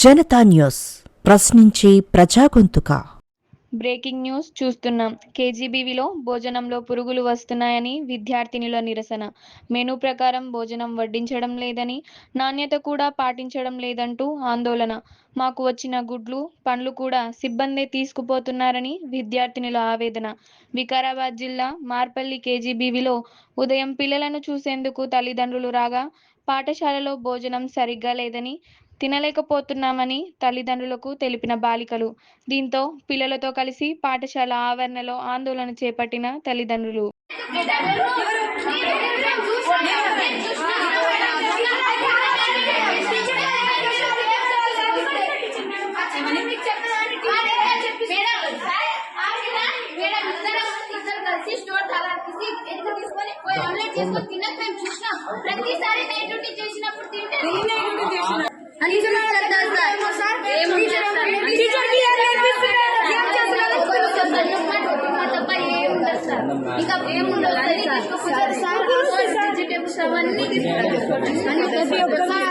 Janata news ప్రశ్నించే ప్రజాగొంతుక. Breaking news చూస్తున్నాం. కేజీబీవీలో భోజనంలో పురుగులు వస్తున్నాయని విద్యార్థినుల నిరసన. మెనూ ప్రకారం భోజనం వడ్డించడం లేదని నాణ్యత కూడా పాటించడం లేదంటూ ఆందోళన. మాకు వచ్చిన గుడ్లు పండ్లు కూడా సిబ్బందే తీసుకుపోతున్నారని విద్యార్థినుల ఆవేదన. వికారాబాద్ జిల్లా మార్పల్లి కేజీబీవీలో ఉదయం పిల్లలను చూసేందుకు తల్లిదండ్రులు రాగా పాఠశాలలో భోజనం సరిగ్గా లేదని తినలేకపోతున్నామని తల్లిదండ్రులకు తెలిపిన బాలికలు. దీంతో పిల్లలతో కలిసి పాఠశాల ఆవరణలో ఆందోళన చేపట్టిన తల్లిదండ్రులు. ప్రతిసారి నైట్ డ్యూటీ చేసినప్పుడు తింటే ఇంకా ఏముండదు వెజిటేబుల్స్ అవన్నీ మేడం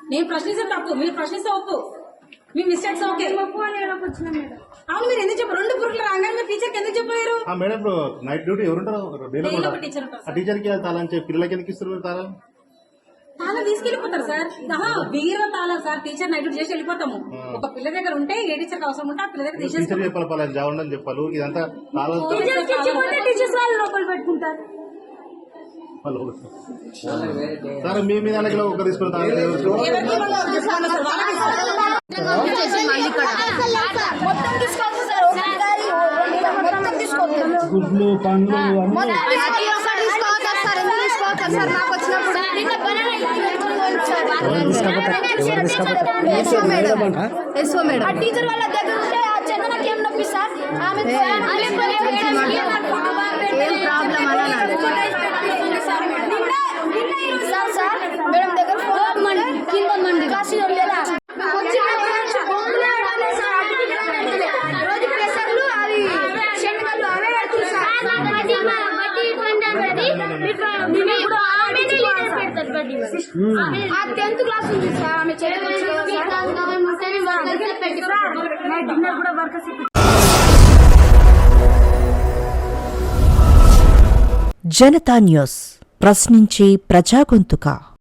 నేను ప్రశ్నిస్తే తప్పు మీరు ప్రశ్నిస్తే ఒప్పు. మీ మిస్టేక్స్ ఓకే అవును మీరు ఎందుకు చెప్పారు? రెండు పురుగులు రాగానే మీరు టీచర్కి ఎందుకు చెప్పారు? ఆ మేడం ఇప్పుడు నైట్ డ్యూటీ ఎవరుంటారు? డేలో డైలీ కూడా ఒక టీచర్ ఉంటారు ఆ టీచర్కి తాళం చెప్పి పిల్లలకి ఎందుకు ఇస్తారు మీరు తాళం తాళం తీసుకెళ్ళిపోతారు సార్ ఆహా, తాళం సార్ టీచర్ నైట్ చేసి వెళ్ళిపోతాము. ఒక పిల్ల దగ్గర ఉంటే ఏ టీచర్ అవసరం ఉంటే ఆ పిల్ల దగ్గర టీచర్ తీసేసుకుంటాం చెప్పాలి పలానా జావుండని చెప్పాలి. ఇదంతా టీచర్స్ వాళ్ళు లోపల పెట్టుకుంటారు. సరే మీ మీద అలాగే ఒకరు తీసుకుని తాళం ఎవరు? ఎవరికి వాళ్ళు తీసుకోండి సార్, వాళ్ళకి ఇస్తారు. మొత్తం తీసుకోవచ్చు సార్ ఒకసారి మొత్తం తీసుకోవచ్చు గుడ్లు పండ్లు అన్ని మొత్తం తీసుకోవచ్చు సార్ తీసుకోవచ్చు సార్ ఎందుకు తీసుకోవచ్చు సార్ నాకు వచ్చినప్పుడు ఎస్ఓ మేడం ఎస్ఓ మేడం ఆ టీచర్ వాళ్ళ దగ్గర ఉంటే ఆ చందనకి ఏం నొప్పి సార్ ఆమె టెన్త్ క్లాస్ ఉంది సార్ ఆమె జనతా న్యూస్ ప్రశ్నించే ప్రజాగొంతుక.